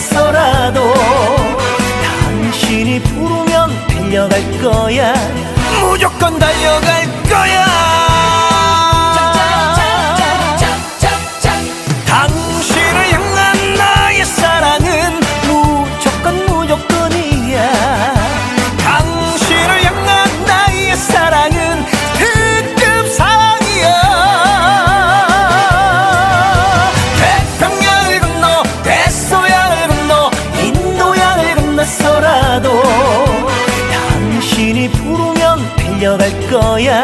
건넜어라도 당신이 부르면 달려갈 거야. 무조건 달려갈 거야 달려갈 거야.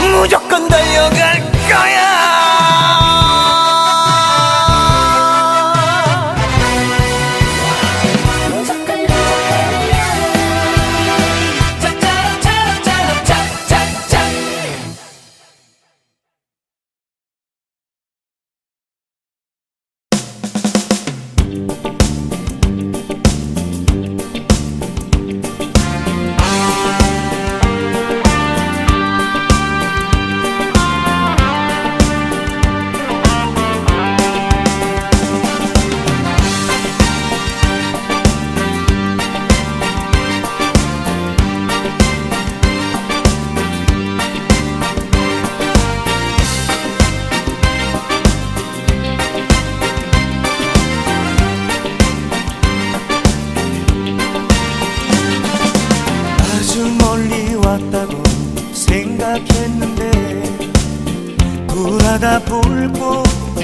무조건 달려갈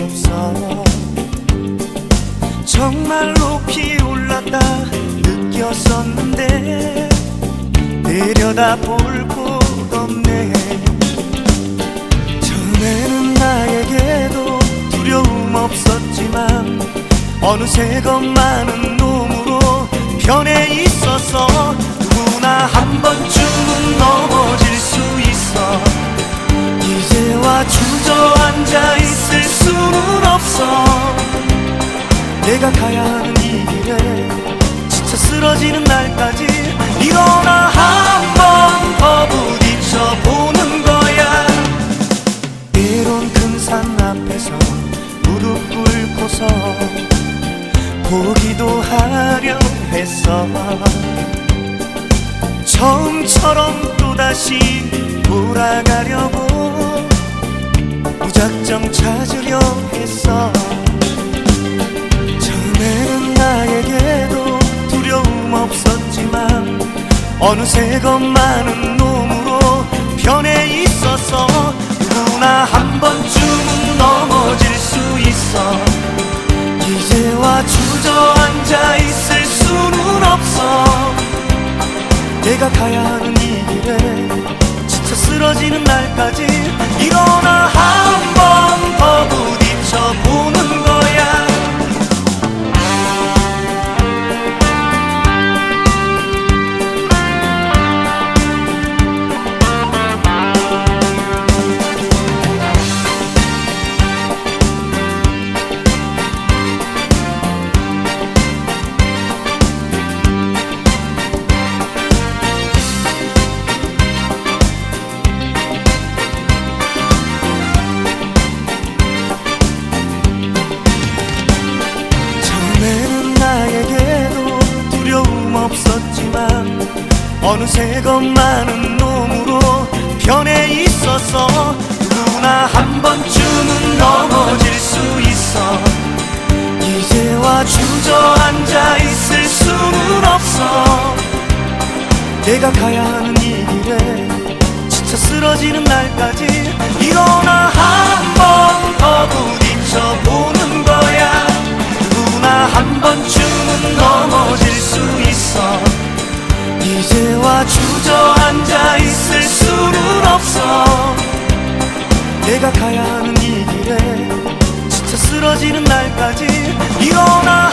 없어 정말 높이 올랐다 느꼈었는데 내려다 볼 곳 없네. 처음에는 나에게도 두려움 없었지만 어느새 겁많은 놈으로 변해 있어서 누구나 한 번쯤은 넘어질 수 있어. 이제와 주저앉 내가 가야 하는 이 길에 지쳐 쓰러지는 날까지 일어나 한 번 더 부딪혀 보는 거야. 때론 큰산 앞에서 무릎 꿇고서 포기도 하려 했어. 처음처럼 또다시 돌아가려고 무작정 찾으려 했어 어느새 것만은 놈으로 변해 있어서 누구나 한 번쯤은 넘어질 수 있어. 이제와 주저앉아 있을 수는 없어. 내가 가야 하는 이 길에 지쳐 쓰러지는 어느새 겁많은 놈으로 변해 있어서 누구나 한 번쯤은 넘어질 수 있어. 이제와 주저앉아 있을 수는 없어. 내가 가야 하는 이 길에 지쳐 쓰러지는 날까지 내가 가야 하는 이 길에 지쳐 쓰러지는 날까지 일어나.